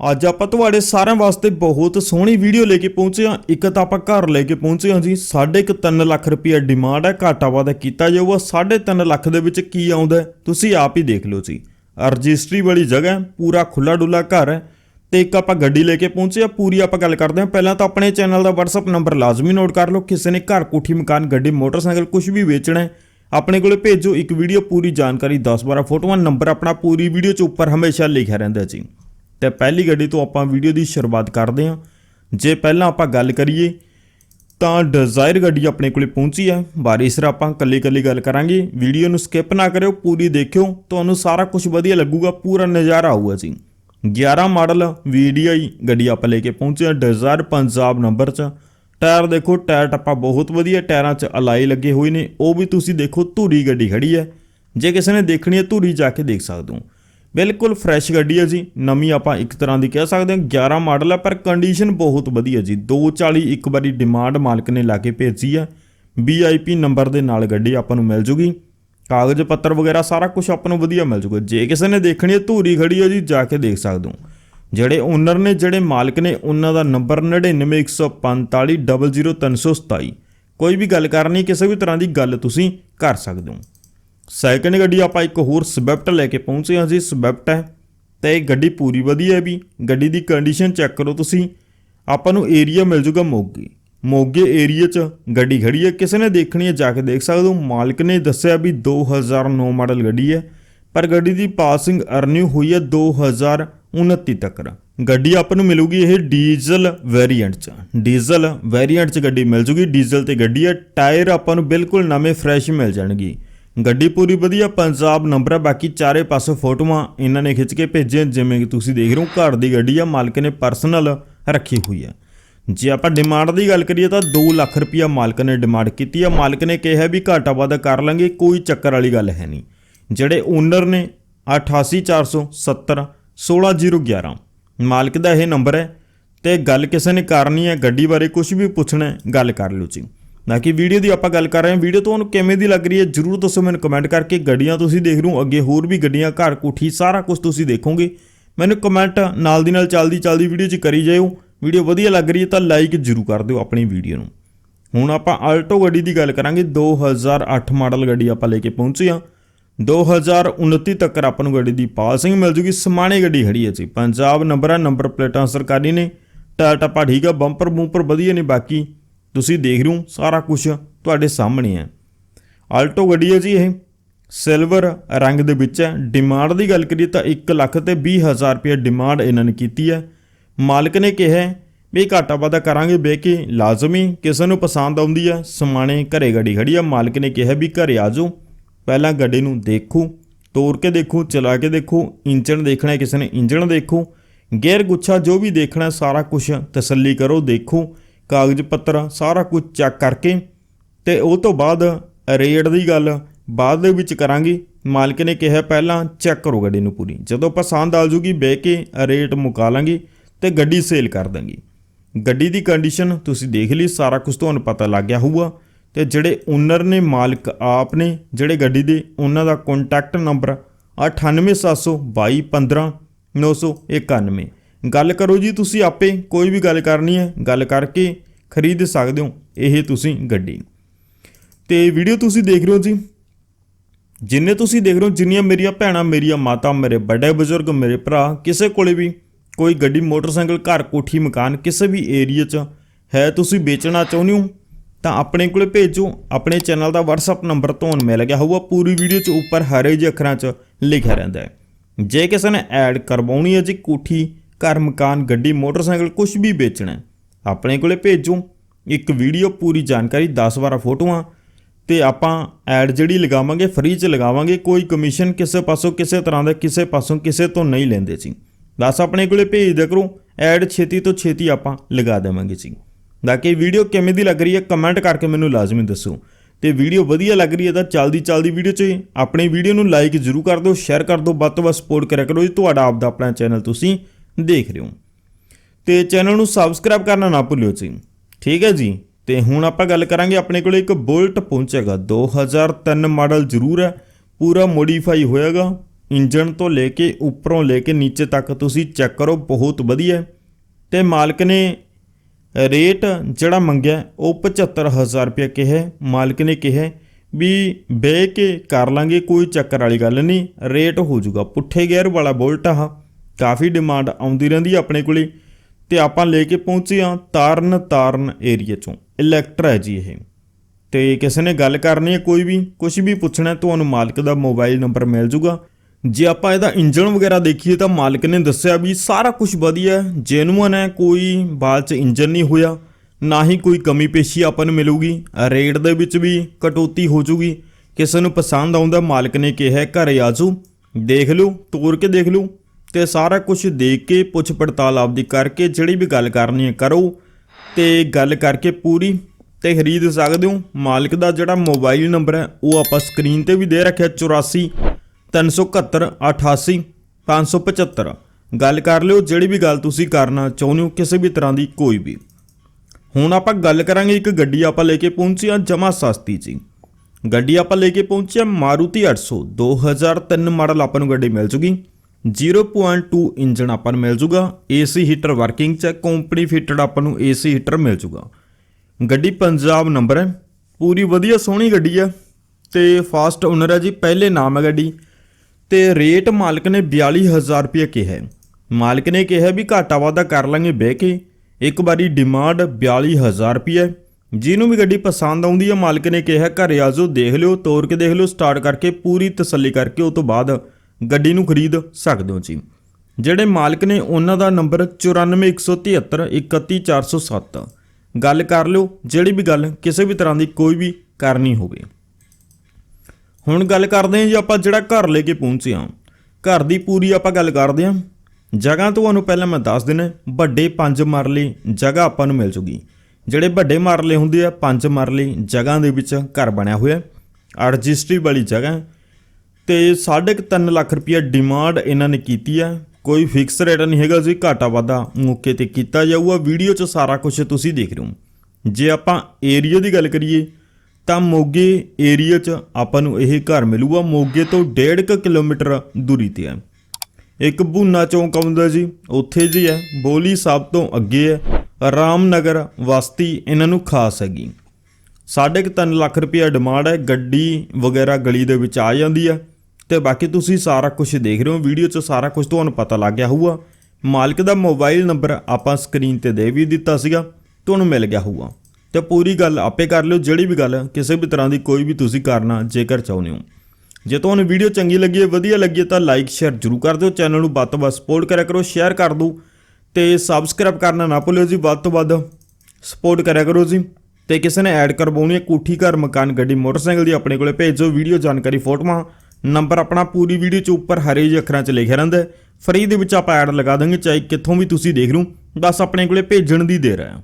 ਅੱਜ ਆਪਾਂ ਤੁਹਾਡੇ ਸਾਰਿਆਂ ਵਾਸਤੇ ਬਹੁਤ ਸੋਹਣੀ ਵੀਡੀਓ ਲੈ ਕੇ ਪਹੁੰਚੇ ਹਾਂ। ਇੱਕ ਤਾਂ ਆਪਾਂ ਘਰ ਲੈ ਕੇ ਪਹੁੰਚੇ ਹਾਂ ਜੀ। ਸਾਢੇ ਕੁ ਤਿੰਨ ਲੱਖ ਰੁਪਏ ਡਿਮਾਂਡ ਹੈ। ਘਾਟਾ ਵਾਦਾ ਕੀਤਾ ਜਾਊਗਾ। ਸਾਢੇ ਤਿੰਨ ਲੱਖ ਦੇ ਵਿੱਚ ਕੀ ਆਉਂਦਾ ਤੁਸੀਂ ਆਪ ਹੀ ਦੇਖ ਲਓ ਜੀ। ਰਜਿਸਟਰੀ ਵਾਲੀ ਜਗ੍ਹਾ ਹੈ। ਪੂਰਾ ਖੁੱਲਾ ਡੁੱਲਾ ਘਰ ਹੈ। ਤੇ ਇੱਕ ਆਪਾਂ ਗੱਡੀ ਲੈ ਕੇ ਪਹੁੰਚੇ ਆ ਪੂਰੀ ਆਪਾਂ ਗੱਲ ਕਰਦੇ ਹਾਂ। ਪਹਿਲਾਂ ਤਾਂ ਆਪਣੇ ਚੈਨਲ ਦਾ WhatsApp ਨੰਬਰ ਲਾਜ਼ਮੀ ਨੋਟ ਕਰ ਲਓ। ਕਿਸੇ ਨੇ ਘਰ ਕੋਠੀ, ਮਕਾਨ, ਗੱਡੀ, ਮੋਟਰਸਾਈਕਲ ਕੁਝ ਵੀ ਵੇਚਣਾ ਹੈ, ਆਪਣੇ ਕੋਲੇ ਭੇਜੋ। ਇੱਕ ਵੀਡੀਓ ਪੂਰੀ ਜਾਣਕਾਰੀ 10-12 ਫੋਟੋਆਂ। ਨੰਬਰ ਆਪਣਾ ਪੂਰੀ ਵੀਡੀਓ 'ਚ ਉੱਪਰ ਹਮੇਸ਼ਾ ਲਿਖਿਆ ਰਹਿੰਦਾ ਜੀ। ਤੇ ਪਹਿਲੀ ਗੱਡੀ ਤੋਂ ਆਪਾਂ ਵੀਡੀਓ ਦੀ ਸ਼ੁਰੂਆਤ ਕਰਦੇ ਹਾਂ। ਜੇ ਪਹਿਲਾਂ ਆਪਾਂ ਗੱਲ ਕਰੀਏ, ਤਾਂ ਡਿਜ਼ਾਇਰ ਗੱਡੀ ਆਪਣੇ ਕੋਲੇ ਪਹੁੰਚੀ ਹੈ। ਬਾਰੀ ਸਿਰ ਆਪਾਂ ਕੱਲੀ ਕੱਲੀ ਗੱਲ ਕਰਾਂਗੇ। ਵੀਡੀਓ ਨੂੰ ਸਕਿਪ ਨਾ ਕਰਿਓ, ਪੂਰੀ ਦੇਖਿਓ। ਤੁਹਾਨੂੰ ਸਾਰਾ ਕੁਝ ਵਧੀਆ ਲੱਗੂਗਾ, ਪੂਰਾ ਨਜ਼ਾਰਾ ਆਊਗਾ ਜੀ। 11 ਮਾਡਲ VDI ਗੱਡੀ ਆਪਾਂ ਲੈ ਕੇ ਪਹੁੰਚੇ ਹਾਂ। ਡਿਜ਼ਾਇਰ ਪੰਜਾਬ ਨੰਬਰ 'ਚ। ਟਾਇਰ ਦੇਖੋ, ਟਾਇਰ ਟੱਪਾ ਬਹੁਤ ਵਧੀਆ, ਟਾਇਰਾਂ 'ਚ ਅਲਾਈ ਲੱਗੇ ਹੋਏ ਨੇ। ਉਹ ਵੀ ਤੁਸੀਂ ਦੇਖੋ, ਧੂਰੀ ਗੱਡੀ ਖੜੀ ਹੈ। ਜੇ ਕਿਸੇ ਨੇ ਦੇਖਣੀ ਹੈ, ਧੂਰੀ ਜਾ ਕੇ ਦੇਖ ਸਕਦੇ ਹੋ। ਬਿਲਕੁਲ ਫਰੈਸ਼ ਗੱਡੀ ਹੈ ਜੀ। ਨਵੀਂ ਆਪਾਂ ਇੱਕ ਤਰ੍ਹਾਂ ਦੀ ਕਹਿ ਸਕਦੇ ਹਾਂ 11 ਮਾਡਲ ਹੈ, ਪਰ ਕੰਡੀਸ਼ਨ ਬਹੁਤ ਵਧੀਆ ਜੀ। 240 ਇੱਕ ਵਾਰੀ ਡਿਮਾਂਡ ਮਾਲਕ ਨੇ ਲਾ ਕੇ ਭੇਜੀ ਹੈ। VIP ਨੰਬਰ ਦੇ ਨਾਲ ਗੱਡੀ ਆਪਾਂ ਨੂੰ ਮਿਲ ਜੂਗੀ। ਕਾਗਜ਼ ਪੱਤਰ ਵਗੈਰਾ ਸਾਰਾ ਕੁਝ ਆਪਾਂ ਨੂੰ ਵਧੀਆ ਮਿਲ ਜੂਗਾ। ਜੇ ਕਿਸੇ ਨੇ ਦੇਖਣੀ ਹੈ, ਧੂਰੀ ਖੜੀ ਹੈ ਜੀ, ਜਾ ਕੇ ਦੇਖ ਸਕਦੇ ਹੋ। ਜਿਹੜੇ ਓਨਰ ਨੇ, ਜਿਹੜੇ ਮਾਲਕ ਨੇ, ਉਹਨਾਂ ਦਾ ਨੰਬਰ 9914500327 ਕੋਈ ਵੀ ਗੱਲ ਕਰਨੀ, ਕਿਸੇ ਵੀ ਤਰ੍ਹਾਂ ਦੀ ਗੱਲ ਤੁਸੀਂ ਕਰ ਸਕਦੇ ਹੋ। ਸੈਕੰਡ ਗੱਡੀ ਆਪਾਂ ਇੱਕ ਹੋਰ ਸਵਿਫਟ ਲੈ ਕੇ ਪਹੁੰਚੇ ਹਾਂ ਜੀ, ਸਵਿਫਟ ਹੈ ਤੇ ਇਹ ਗੱਡੀ ਪੂਰੀ ਵਧੀਆ ਵੀ, ਗੱਡੀ ਦੀ ਕੰਡੀਸ਼ਨ ਚੈੱਕ ਕਰੋ ਤੁਸੀਂ, ਆਪਾਂ ਨੂੰ ਏਰੀਆ ਮਿਲ ਜੂਗਾ ਮੋਗੇ। ਮੋਗੇ ਏਰੀਆ 'ਚ ਗੱਡੀ ਖੜੀ ਹੈ, ਕਿਸੇ ਨੇ ਦੇਖਣੀ ਹੈ ਜਾ ਕੇ ਦੇਖ ਸਕਦੇ ਹੋ, ਮਾਲਕ ਨੇ ਦੱਸਿਆ ਵੀ 2009 ਮਾਡਲ ਗੱਡੀ ਹੈ, ਪਰ ਗੱਡੀ ਦੀ ਪਾਸਿੰਗ ਅਰਨਿਊ ਹੋਈ ਹੈ 2029 ਤੱਕ ਗੱਡੀ ਆਪਾਂ ਨੂੰ ਮਿਲੂਗੀ ਇਹ ਡੀਜ਼ਲ ਵੇਰੀਐਂਟ 'ਚ। ਡੀਜ਼ਲ ਵੇਰੀਐਂਟ 'ਚ ਗੱਡੀ ਮਿਲ ਜੂਗੀ ਡੀਜ਼ਲ ਤੇ ਗੱਡੀ ਹੈ, ਟਾਇਰ ਆਪਾਂ ਨੂੰ ਬਿਲਕੁਲ ਨਵੇਂ ਫਰੈਸ਼ ਮਿਲ ਜਾਣਗੇ। ਗੱਡੀ ਪੂਰੀ ਵਧੀਆ, ਪੰਜਾਬ ਨੰਬਰ ਹੈ ਬਾਕੀ ਚਾਰੇ ਪਾਸੇ ਫੋਟੋਆਂ ਇਹਨਾਂ ਨੇ ਖਿੱਚ ਕੇ ਭੇਜੀਆਂ, ਜਿਵੇਂ ਕਿ ਤੁਸੀਂ ਦੇਖ ਰਹੇ ਹੋ, ਘਰ ਦੀ ਗੱਡੀ ਆ, ਮਾਲਕ ਨੇ ਪਰਸਨਲ ਰੱਖੀ ਹੋਈ ਹੈ ਜੇ ਆਪਾਂ ਡਿਮਾਂਡ ਦੀ ਗੱਲ ਕਰੀਏ ਤਾਂ 2 ਲੱਖ ਰੁਪਇਆ ਮਾਲਕ ਨੇ ਡਿਮਾਂਡ ਕੀਤੀ ਆ। ਮਾਲਕ ਨੇ ਕਿਹਾ ਵੀ ਘਾਟਾ ਵਾਧਾ ਕਰ ਲਾਂਗੇ, ਕੋਈ ਚੱਕਰ ਵਾਲੀ ਗੱਲ ਹੈ ਨਹੀਂ। ਜਿਹੜੇ ਓਨਰ ਨੇ 88470 16011 ਮਾਲਕ ਦਾ ਇਹ ਨੰਬਰ ਹੈ। ਤੇ ਗੱਲ ਕਿਸੇ ਨੇ ਕਰਨੀ ਹੈ, ਗੱਡੀ ਬਾਰੇ ਕੁਝ ਵੀ ਪੁੱਛਣਾ ਹੈ, ਗੱਲ ਕਰ ਲਿਓ ਜੀ। ਨਾ ਕਿ ਵੀਡੀਓ ਦੀ ਆਪਾਂ ਗੱਲ ਕਰ ਰਹੇ ਹਾਂ। ਵੀਡੀਓ ਤੁਹਾਨੂੰ ਕਿਵੇਂ ਦੀ ਲੱਗ ਰਹੀ ਹੈ, ਜਰੂਰ ਦੱਸੋ ਮੈਨੂੰ ਕਮੈਂਟ ਕਰਕੇ। ਗੱਡੀਆਂ ਤੁਸੀਂ ਦੇਖ ਰਹੇ ਹੋ, ਅੱਗੇ ਹੋਰ ਵੀ ਗੱਡੀਆਂ, ਘਰ ਕੋਠੀ, ਸਾਰਾ ਕੁਝ ਤੁਸੀਂ ਦੇਖੋਗੇ। ਮੈਨੂੰ ਕਮੈਂਟ ਨਾਲ ਦੀ ਨਾਲ, ਚੱਲਦੀ ਚੱਲਦੀ ਵੀਡੀਓ 'ਚ ਕਰੀ ਜਾਇਓ। ਵੀਡੀਓ ਵਧੀਆ ਲੱਗ ਰਹੀ ਹੈ ਤਾਂ ਲਾਈਕ ਜਰੂਰ ਕਰ ਦਿਓ ਆਪਣੀ ਵੀਡੀਓ ਨੂੰ। ਹੁਣ ਆਪਾਂ ਆਲਟੋ ਗੱਡੀ ਦੀ ਗੱਲ ਕਰਾਂਗੇ। 2008 ਮਾਡਲ ਗੱਡੀ ਆਪਾਂ ਲੈ ਕੇ ਪਹੁੰਚੇ ਹਾਂ। 2029 ਤੱਕ ਆਪਾਂ ਨੂੰ ਗੱਡੀ ਦੀ ਪਾਸਿੰਗ ਮਿਲ ਜੂਗੀ। ਸਮਾਣੇ ਗੱਡੀ ਖੜੀ ਹੈ ਜੀ ਪੰਜਾਬ ਨੰਬਰ ਹੈ ਨੰਬਰ ਪਲੇਟਾਂ ਸਰਕਾਰੀ ਨੇ। ਟਾਇਰ ਟੱਪਾ ਠੀਕ ਆ ਬੰਪਰ ਬੂੰਪਰ ਵਧੀਆ ਨੇ ਬਾਕੀ। ਤੁਸੀਂ ਦੇਖ ਰਹੇ ਹੋ ਸਾਰਾ ਕੁਝ ਤੁਹਾਡੇ ਸਾਹਮਣੇ ਹੈ। ਆਲਟੋ ਗੱਡੀ ਹੈ ਜੀ ਇਹ। ਸਿਲਵਰ ਰੰਗ ਦੇ ਵਿੱਚ ਹੈ। ਡਿਮਾਂਡ ਦੀ ਗੱਲ ਕਰੀਏ ਤਾਂ 1 ਲੱਖ ਤੇ 20 ਹਜ਼ਾਰ ਰੁਪਏ ਡਿਮਾਂਡ ਇਹਨਾਂ ਨੇ ਕੀਤੀ ਹੈ। ਮਾਲਕ ਨੇ ਕਿਹਾ ਵੀ ਘਾਟਾ ਵਾਧਾ ਕਰਾਂਗੇ ਬੇ ਕੇ ਲਾਜ਼ਮੀ ਕਿਸੇ ਨੂੰ ਪਸੰਦ ਆਉਂਦੀ ਹੈ ਸਮਾਣੇ ਘਰੇ ਗੱਡੀ ਖੜੀ ਆ ਮਾਲਕ ਨੇ ਕਿਹਾ ਵੀ ਘਰੇ ਆ ਜਾਓ। ਪਹਿਲਾਂ ਗੱਡੀ ਨੂੰ ਦੇਖੋ ਤੋੜ ਕੇ ਦੇਖੋ ਚਲਾ ਕੇ ਦੇਖੋ ਇੰਜਣ ਦੇਖਣਾ ਹੈ, ਕਿਸੇ ਨੇ ਇੰਜਣ ਦੇਖੋ। ਗੇਅਰ ਗੁੱਛਾ ਜੋ ਵੀ ਦੇਖਣਾ ਸਾਰਾ ਕੁਝ ਤਸੱਲੀ ਕਰੋ ਦੇਖੋ। ਕਾਗਜ਼ ਪੱਤਰ ਸਾਰਾ ਕੁਝ ਚੈੱਕ ਕਰਕੇ ਤੇ ਉਹ ਤੋਂ ਬਾਅਦ ਰੇਟ ਦੀ ਗੱਲ ਬਾਅਦ ਦੇ ਵਿੱਚ ਕਰਾਂਗੇ। ਮਾਲਕ ਨੇ ਕਿਹਾ ਪਹਿਲਾਂ ਚੈੱਕ ਕਰੋ ਗੱਡੀ ਨੂੰ ਪੂਰੀ। ਜਦੋਂ ਪਸੰਦ ਆ ਜੂਗੀ, ਬਹਿ ਕੇ ਰੇਟ ਮੁਕਾ ਲਾਂਗੇ ਤੇ ਗੱਡੀ ਸੇਲ ਕਰ ਦਾਂਗੇ। ਗੱਡੀ ਦੀ ਕੰਡੀਸ਼ਨ ਤੁਸੀਂ ਦੇਖ ਲਈ, ਸਾਰਾ ਕੁਝ ਤੁਹਾਨੂੰ ਪਤਾ ਲੱਗ ਗਿਆ ਹੋਊਗਾ। ਤੇ ਜਿਹੜੇ ਓਨਰ ਨੇ, ਮਾਲਕ ਆਪ ਨੇ, ਜਿਹੜੇ ਗੱਡੀ ਦੇ, ਉਹਨਾਂ ਦਾ ਕੰਟੈਕਟ ਨੰਬਰ 9872215991 ਗੱਲ ਕਰੋ ਜੀ ਤੁਸੀਂ ਆਪੇ, ਕੋਈ ਵੀ ਗੱਲ ਕਰਨੀ ਹੈ, ਗੱਲ ਕਰਕੇ ਖਰੀਦ ਸਕਦੇ ਹੋ, ਇਹ ਤੁਸੀਂ ਗੱਡੀ ਤੇ ਵੀਡੀਓ ਤੁਸੀਂ ਦੇਖ ਰਹੇ ਹੋ ਜੀ, ਜਿੰਨੇ ਤੁਸੀਂ ਦੇਖ ਰਹੇ ਹੋ, ਜਿੰਨੀਆਂ ਮੇਰੀਆਂ ਭੈਣਾਂ, ਮੇਰੀਆਂ ਮਾਤਾ, ਮੇਰੇ ਵੱਡੇ ਬਜ਼ੁਰਗ, ਮੇਰੇ ਭਰਾ, ਕਿਸੇ ਕੋਲੇ ਵੀ ਕੋਈ ਗੱਡੀ, ਮੋਟਰਸਾਈਕਲ, ਘਰ, ਕੋਠੀ, ਮਕਾਨ, ਕਿਸੇ ਵੀ ਏਰੀਆ 'ਚ ਹੈ, ਤੁਸੀਂ ਵੇਚਣਾ ਚਾਹੁੰਦੇ ਹੋ, ਤਾਂ ਆਪਣੇ ਕੋਲੇ ਭੇਜੋ। ਆਪਣੇ ਚੈਨਲ ਦਾ WhatsApp ਨੰਬਰ ਤੁਹਾਨੂੰ ਮਿਲ ਗਿਆ ਹੋਊਗਾ, ਪੂਰੀ ਵੀਡੀਓ 'ਚ ਉੱਪਰ ਹਰੇ ਜਿਹੇ ਅੱਖਰਾਂ 'ਚ ਲਿਖਿਆ ਰਹਿੰਦਾ ਹੈ। ਜੇ ਕਿਸੇ ਨੇ ਐਡ ਕਰਵਾਉਣੀ ਹੈ ਜੀ ਕੋਠੀ ਘਰ ਮਕਾਨ, ਗੱਡੀ, ਮੋਟਰਸਾਈਕਲ ਕੁਝ ਵੀ ਵੇਚਣਾ ਆਪਣੇ ਕੋਲੇ ਭੇਜੋ। ਇੱਕ ਵੀਡੀਓ, ਪੂਰੀ ਜਾਣਕਾਰੀ 10-12 ਫੋਟੋਆਂ ਤੇ ਆਪਾਂ ਐਡ ਜਿਹੜੀ ਲਗਾਵਾਂਗੇ, ਫ੍ਰੀ ਚ ਲਗਾਵਾਂਗੇ। ਕੋਈ ਕਮਿਸ਼ਨ ਕਿਸੇ ਪਾਸੋਂ ਕਿਸੇ ਤਰ੍ਹਾਂ ਦਾ, ਕਿਸੇ ਪਾਸੋਂ ਕਿਸੇ ਤੋਂ ਨਹੀਂ ਲੈਂਦੇ ਸੀ ਬਸ ਆਪਣੇ ਕੋਲੇ ਭੇਜ ਦਿਆ ਕਰੋ। ਐਡ ਛੇਤੀ ਤੋਂ ਛੇਤੀ ਆਪਾਂ ਲਗਾ ਦੇਵਾਂਗੇ ਜੀ। ਬਾਕੀ ਵੀਡੀਓ ਕਿਵੇਂ ਦੀ ਲੱਗ ਰਹੀ ਹੈ ਕਮੈਂਟ ਕਰਕੇ ਮੈਨੂੰ ਲਾਜ਼ਮੀ ਦੱਸੋ। ਤੇ ਵੀਡੀਓ ਵਧੀਆ ਲੱਗ ਰਹੀ ਹੈ ਤਾਂ ਚਲਦੀ ਚਲਦੀ ਵੀਡੀਓ 'ਚ ਆਪਣੀ ਵੀਡੀਓ ਨੂੰ ਲਾਈਕ ਜ਼ਰੂਰ ਕਰ ਦਿਓ ਸ਼ੇਅਰ ਕਰ ਦਿਓ, ਵੱਧ ਤੋਂ ਵੱਧ ਸਪੋਰਟ ਕਰਿਆ ਕਰੋ ਜੀ। ਤੁਹਾਡਾ ਆਪਦਾ ਆਪਣਾ ਚੈਨਲ ਤੁਸੀਂ ਦੇਖ ਰਹੇ ਹੋ। ਤੇ ਚੈਨਲ ਨੂੰ ਸਬਸਕ੍ਰਾਈਬ ਕਰਨਾ ਨਾ ਭੁੱਲਿਓ ਜੀ। ਠੀਕ ਹੈ ਜੀ? ਤੇ ਹੁਣ ਆਪਾਂ ਗੱਲ ਕਰਾਂਗੇ ਆਪਣੇ ਕੋਲ ਇੱਕ ਬੁਲਟ ਪਹੁੰਚੇਗਾ। 2003 ਮਾਡਲ ਜ਼ਰੂਰ ਹੈ। ਪੂਰਾ ਮੋਡੀਫਾਈ ਹੋਏਗਾ। ਇੰਜਨ ਤੋਂ ਲੈ ਕੇ ਉੱਪਰੋਂ ਲੈ ਕੇ ਨੀਚੇ ਤੱਕ ਤੁਸੀਂ ਚੈੱਕ ਕਰੋ। ਬਹੁਤ ਵਧੀਆ। ਹੈ। ਤੇ ਮਾਲਕ ਨੇ ਰੇਟ ਜਿਹੜਾ ਮੰਗਿਆ, ਉਹ 75000 ਰੁਪਏ ਕਿਹਾ। ਮਾਲਕ ਨੇ ਕਿਹਾ ਵੀ ਬਹਿ ਕੇ ਕਰ ਲਾਂਗੇ, ਕੋਈ ਚੱਕਰ ਵਾਲੀ ਗੱਲ ਨਹੀਂ। ਰੇਟ ਹੋ ਜਾਊਗਾ। ਪੁੱਠੇ ਗੇਅਰ ਵਾਲਾ ਬੁਲਟ ਆ। ਕਾਫੀ ਡਿਮਾਂਡ ਆਉਂਦੀ ਰਹਿੰਦੀ ਹੈ ਆਪਣੇ ਕੋਲੇ। ਤੇ ਆਪਾਂ ਲੈ ਕੇ ਪਹੁੰਚੇ ਹਾਂ ਤਾਰਨ ਤਾਰਨ ਏਰੀਆ ਚੋਂ। ਇਲੈਕਟਰ ਹੈ ਜੀ ਇਹ। ਤੇ ਕਿਸੇ ਨੇ ਗੱਲ ਕਰਨੀ ਹੈ ਕੋਈ ਵੀ ਕੁਝ ਵੀ ਪੁੱਛਣਾ ਤੁਹਾਨੂੰ ਮਾਲਕ ਦਾ ਮੋਬਾਈਲ ਨੰਬਰ ਮਿਲ ਜੂਗਾ। ਜੇ ਆਪਾਂ ਇਹਦਾ ਇੰਜਨ ਵਗੈਰਾ ਦੇਖੀਏ ਤਾਂ ਮਾਲਕ ਨੇ ਦੱਸਿਆ ਵੀ ਸਾਰਾ ਕੁਝ ਵਧੀਆ ਜੈਨੂਅਨ ਹੈ ਕੋਈ ਬਾਲ ਚ ਇੰਜਨ ਨਹੀਂ ਹੋਇਆ ਨਾ ਹੀ ਕੋਈ ਕਮੀ ਪੇਸ਼ੀ ਆਪਾਂ ਨੂੰ ਮਿਲੂਗੀ। ਰੇਟ ਦੇ ਵਿੱਚ ਵੀ ਕਟੌਤੀ ਹੋ ਜੂਗੀ। ਕਿਸੇ ਨੂੰ ਪਸੰਦ ਆਉਂਦਾ ਮਾਲਕ ਨੇ ਕਿਹਾ ਹੈ, ਘਰੇ ਆਜੂ ਦੇਖ ਲਓ ਤੋਰ ਕੇ ਦੇਖ ਲਓ। ਤੇ ਸਾਰਾ ਕੁਝ ਦੇਖ ਕੇ ਪੁੱਛ ਪੜਤਾਲ ਆਪਦੀ ਕਰਕੇ ਜਿਹੜੀ ਵੀ ਗੱਲ ਕਰਨੀ ਹੈ ਕਰੋ ਤੇ ਗੱਲ ਕਰਕੇ ਪੂਰੀ ਤੇ ਖਰੀਦ ਸਕਦੇ ਹੋ। ਮਾਲਕ ਦਾ ਜਿਹੜਾ ਮੋਬਾਈਲ ਨੰਬਰ ਹੈ, ਉਹ ਆਪਾਂ ਸਕਰੀਨ ਤੇ ਵੀ ਦੇ ਰੱਖਿਆ 84 371 88 575 ਗੱਲ ਕਰ ਲਿਓ, ਜਿਹੜੀ ਵੀ ਗੱਲ ਤੁਸੀਂ ਕਰਨਾ ਚਾਹੁੰਦੇ ਹੋ, ਕਿਸੇ ਵੀ ਤਰ੍ਹਾਂ ਦੀ ਕੋਈ ਵੀ। ਹੁਣ ਆਪਾਂ ਗੱਲ ਕਰਾਂਗੇ ਇੱਕ ਗੱਡੀ ਆਪਾਂ ਲੈ ਕੇ ਪਹੁੰਚੇ ਹਾਂ ਜਮਾ ਸਸਤੀ ਜੀ ਗੱਡੀ ਆਪਾਂ ਲੈ ਕੇ ਪਹੁੰਚੇ ਹਾਂ ਮਾਰੂਤੀ 800 2003 ਮਾਡਲ ਆਪਾਂ ਨੂੰ ਗੱਡੀ ਮਿਲ ਜੂਗੀ। 0.2 ਇੰਜਨ ਆਪਾਂ ਨੂੰ ਮਿਲ ਜੂਗਾ ਏਸੀ ਹੀਟਰ ਵਰਕਿੰਗ ਚ ਕੰਪਨੀ ਫਿਟਡ ਆਪਾਂ ਨੂੰ ਏਸੀ ਹੀਟਰ ਮਿਲ ਜੂਗਾ। ਗੱਡੀ ਪੰਜਾਬ ਨੰਬਰ ਹੈ, ਪੂਰੀ ਵਧੀਆ ਸੋਹਣੀ ਗੱਡੀ ਹੈ ਤੇ ਫਾਸਟ ਓਨਰ ਹੈ ਜੀ, ਪਹਿਲੇ ਨਾਮ ਹੈ ਗੱਡੀ। ਤੇ ਰੇਟ ਮਾਲਕ ਨੇ 42000 ਰੁਪਏ ਕਿਹਾ ਹੈ। ਮਾਲਕ ਨੇ ਕਿਹਾ ਵੀ ਘਾਟਾ ਵਾਧਾ ਕਰ ਲਾਂਗੇ ਬਹਿ ਕੇ, ਇੱਕ ਵਾਰੀ ਡਿਮਾਂਡ 42000 ਰੁਪਏ। ਹੈ। ਜਿਹਨੂੰ ਵੀ ਗੱਡੀ ਪਸੰਦ ਆਉਂਦੀ ਹੈ ਮਾਲਕ ਨੇ ਕਿਹਾ, ਘਰੇ ਆਜੋ ਦੇਖ ਲਿਓ, ਤੋਰ ਕੇ ਦੇਖ ਲਿਓ ਸਟਾਰਟ ਕਰਕੇ ਪੂਰੀ ਤਸੱਲੀ ਕਰਕੇ ਉਸ ਤੋਂ ਬਾਅਦ ਗੱਡੀ ਨੂੰ ਖਰੀਦ ਸਕਦੇ ਹੋ ਜੀ। ਜਿਹੜੇ ਮਾਲਕ ਨੇ ਉਹਨਾਂ ਦਾ ਨੰਬਰ 9417 31407 ਗੱਲ ਕਰ ਲਿਓ, ਜਿਹੜੀ ਵੀ ਗੱਲ ਕਿਸੇ ਵੀ ਤਰ੍ਹਾਂ ਦੀ ਕੋਈ ਵੀ ਕਰਨੀ ਹੋਵੇ। ਹੁਣ ਗੱਲ ਕਰਦੇ ਹਾਂ ਜੀ ਆਪਾਂ ਜਿਹੜਾ ਘਰ ਲੈ ਕੇ ਪਹੁੰਚੇ ਹਾਂ। ਘਰ ਦੀ ਪੂਰੀ ਆਪਾਂ ਗੱਲ ਕਰਦੇ ਹਾਂ। ਜਗ੍ਹਾ ਤੁਹਾਨੂੰ ਪਹਿਲਾਂ ਮੈਂ ਦੱਸ ਦਿੰਨਾ, ਵੱਡੇ 5 ਮਰਲੇ ਜਗ੍ਹਾ ਆਪਾਂ ਨੂੰ ਮਿਲ ਜੂਗੀ। ਜਿਹੜੇ ਵੱਡੇ ਮਰਲੇ ਹੁੰਦੇ ਆ 5 ਮਰਲੇ ਜਗ੍ਹਾ ਦੇ ਵਿੱਚ ਘਰ ਬਣਿਆ ਹੋਇਆ। ਰਜਿਸਟਰੀ ਵਾਲੀ ਜਗ੍ਹਾ ਤੇ 3.5 ਲੱਖ ਰੁਪਏ ਡਿਮਾਂਡ ਇਹਨਾਂ ਨੇ ਕੀਤੀ ਹੈ ਕੋਈ ਫਿਕਸ ਰੇਟ ਨਹੀਂ ਹੈਗਾ ਜੀ, ਘਾਟਾ ਵਾਧਾ ਮੌਕੇ ਤੇ ਕੀਤਾ ਜਾਊਗਾ। ਵੀਡੀਓ 'ਚ ਸਾਰਾ ਕੁਝ ਤੁਸੀਂ ਦੇਖ ਰਹੇ ਹੋ। ਜੇ ਆਪਾਂ ਏਰੀਆ ਦੀ ਗੱਲ ਕਰੀਏ, ਤਾਂ ਮੋਗੇ ਏਰੀਆ 'ਚ ਆਪਾਂ ਨੂੰ ਇਹ ਘਰ ਮਿਲੂਗਾ। ਮੋਗੇ ਤੋਂ 1.5 ਕਿਲੋਮੀਟਰ ਦੂਰੀ ਤੇ ਹੈ ਇੱਕ ਬੂਨਾ ਚੌਂਕ ਆਉਂਦਾ ਜੀ, ਉੱਥੇ ਜੀ ਹੈ ਬੋਲੀ ਸਾਹਿਬ ਤੋਂ ਅੱਗੇ ਹੈ ਰਾਮਨਗਰ ਵਸਤੀ ਇਹਨਾਂ ਨੂੰ ਖਾਸ ਹੈਗੀ। ਸਾਢੇ ਕੁ ਤਿੰਨ ਲੱਖ ਰੁਪਏ ਡਿਮਾਂਡ ਹੈ। ਗੱਡੀ ਵਗੈਰਾ ਗਲੀ ਦੇ ਵਿੱਚ ਆ ਜਾਂਦੀ ਹੈ ਤੇ ਬਾਕੀ ਤੁਸੀਂ ਸਾਰਾ ਕੁਝ ਦੇਖ ਰਹੇ ਹੋ। ਵੀਡੀਓ 'ਚ ਸਾਰਾ ਕੁਝ ਤੁਹਾਨੂੰ ਪਤਾ ਲੱਗ ਗਿਆ ਹੋਊਗਾ। ਮਾਲਕ ਦਾ ਮੋਬਾਈਲ ਨੰਬਰ ਆਪਾਂ ਸਕਰੀਨ ਤੇ ਦੇ ਵੀ ਦਿੱਤਾ ਸੀਗਾ। ਤੁਹਾਨੂੰ ਮਿਲ ਗਿਆ ਹੋਊਗਾ। ਤੇ ਪੂਰੀ ਗੱਲ ਆਪੇ ਕਰ ਲਿਓ। ਜਿਹੜੀ ਵੀ ਗੱਲ, ਕਿਸੇ ਵੀ ਤਰ੍ਹਾਂ ਦੀ ਕੋਈ ਵੀ ਤੁਸੀਂ ਕਰਨਾ ਜੇਕਰ ਚਾਹੁੰਦੇ ਹੋ। ਜੇ ਤੁਹਾਨੂੰ ਵੀਡੀਓ ਚੰਗੀ ਲੱਗੀ ਹੈ, ਵਧੀਆ ਲੱਗੀ ਹੈ, ਤਾਂ ਲਾਈਕ ਸ਼ੇਅਰ ਜ਼ਰੂਰ ਕਰ ਦਿਓ। ਚੈਨਲ ਨੂੰ ਵੱਧ ਤੋਂ ਵੱਧ ਸਪੋਰਟ ਕਰਿਆ ਕਰੋ ਸ਼ੇਅਰ ਕਰ ਦਿਓ। ਤੇ ਸਬਸਕ੍ਰਾਈਬ ਕਰਨਾ ਨਾ ਭੁੱਲਿਓ ਜੀ, ਵੱਧ ਤੋਂ ਵੱਧ ਸਪੋਰਟ ਕਰਿਆ ਕਰੋ ਜੀ। ਤੇ ਕਿਸੇ ਨੇ ਐਡ ਕਰਵਾਉਣੀ ਹੈ ਕੋਠੀ ਘਰ ਮਕਾਨ ਗੱਡੀ ਮੋਟਰਸਾਈਕਲ ਦੀ, ਆਪਣੇ ਕੋਲੇ ਭੇਜੋ। ਵੀਡੀਓ ਜਾਣਕਾਰੀ ਫੋਟੋਆਂ ਨੰਬਰ ਆਪਣਾ ਪੂਰੀ ਵੀਡੀਓ ਚ ਉੱਪਰ ਹਰੇ ਜਿਹੇ ਅੱਖਰਾਂ 'ਚ ਲਿਖਿਆ ਰਹਿੰਦਾ ਫ੍ਰੀ ਦੇ ਵਿੱਚ ਆਪਾਂ ਐਡ ਲਗਾ ਦਾਂਗੇ, ਚਾਹੇ ਕਿੱਥੋਂ ਵੀ ਤੁਸੀਂ ਦੇਖ ਲਓ ਬਸ ਆਪਣੇ ਕੋਲੇ ਭੇਜਣ ਦੀ ਦੇਰ ਹੈ।